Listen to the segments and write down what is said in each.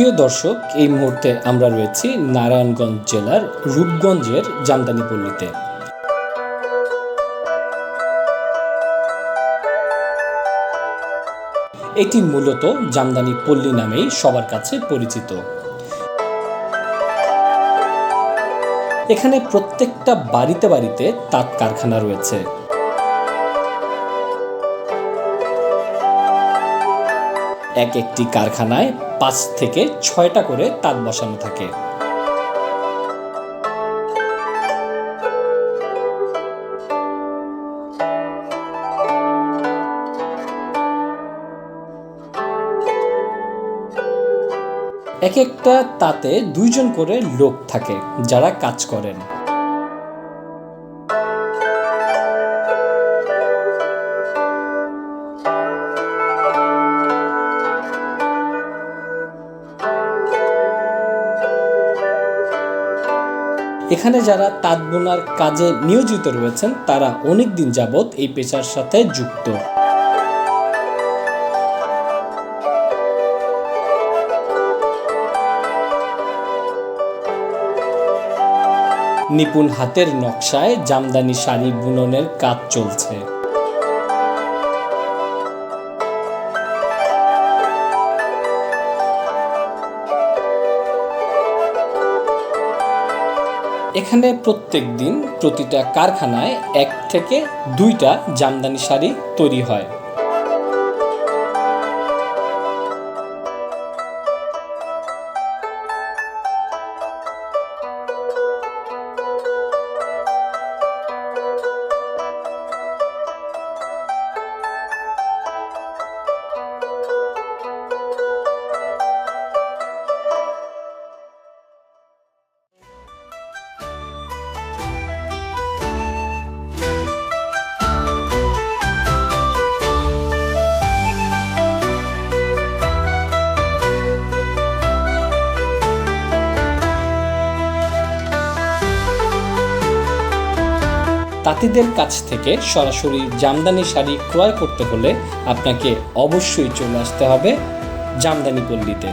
প্রিয় দর্শক, এই মুহূর্তে আমরা রয়েছি নারায়ণগঞ্জ জেলার রূপগঞ্জের জামদানি পল্লীতে। এটি মূলত জামদানি পল্লী নামেই সবার কাছে পরিচিত। এখানে প্রত্যেকটা বাড়িতে বাড়িতে তাঁত কারখানা রয়েছে। এক একটি কারখানায় পাঁচ থেকে ছয়টা করে তাঁত বসানো থাকে। এক একটা তাতে দুইজন করে লোক থাকে যারা কাজ করেন। এখানে যারা তাঁত বোনার কাজে নিয়োজিত রয়েছেন, তারা অনেক দিন যাবৎ এই পেশার সাথে যুক্ত। নিপুণ হাতের নকশায় জামদানি শাড়ি বুননের কাজ চলছে। এখানে প্রত্যেক দিন প্রতিটা কারখানায় এক থেকে দুইটা জামদানি শাড়ি তৈরি হয়। তাঁতিদের কাছ থেকে সরাসরি জামদানি শাড়ি ক্রয় করতে হলে আপনাকে অবশ্যই চলে আসতে হবে জামদানি পল্লীতে।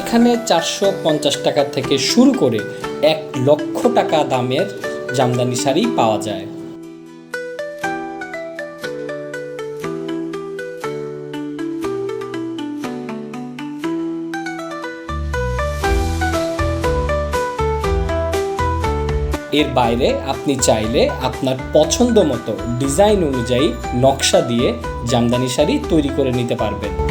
এখানে চারশো পঞ্চাশ টাকা থেকে শুরু করে এক লক্ষ টাকা দামের জামদানি শাড়ি পাওয়া যায়। এর বাইরে আপনি চাইলে আপনার পছন্দ মতো ডিজাইন অনুযায়ী নকশা দিয়ে জামদানি শাড়ি তৈরি করে নিতে পারবেন।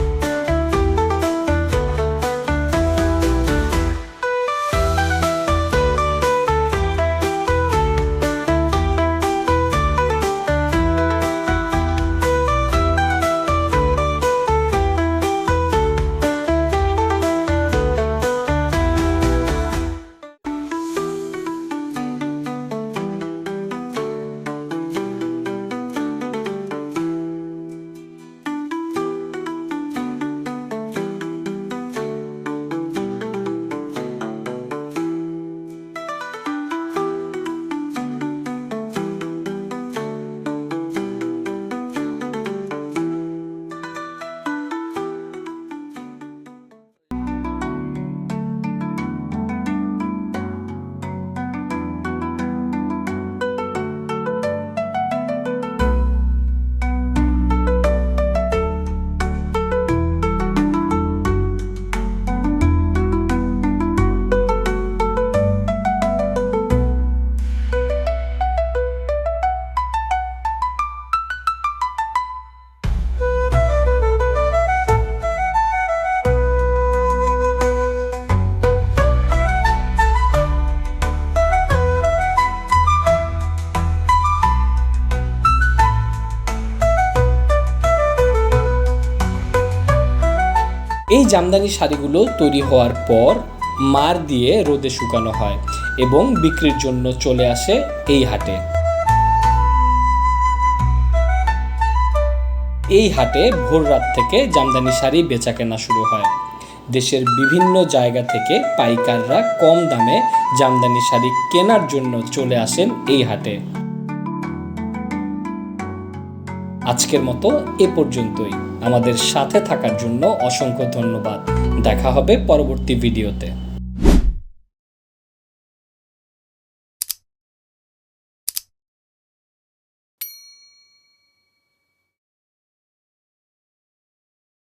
জামদানি শাড়িগুলো তৈরি হওয়ার পর মার দিয়ে রোদে শুকানো হয় এবং বিক্রির জন্য চলে আসে এই হাটে। এই হাটে ভোর রাত থেকে জামদানি শাড়ি বেচা কেনা শুরু হয়। দেশের বিভিন্ন জায়গা থেকে পাইকাররা কম দামে জামদানি শাড়ি কেনার জন্য চলে আসেন এই হাটে। আজকের মতো এ পর্যন্তই। আমাদের সাথে থাকার জন্য অসংখ্য ধন্যবাদ। দেখা হবে পরবর্তী ভিডিওতে।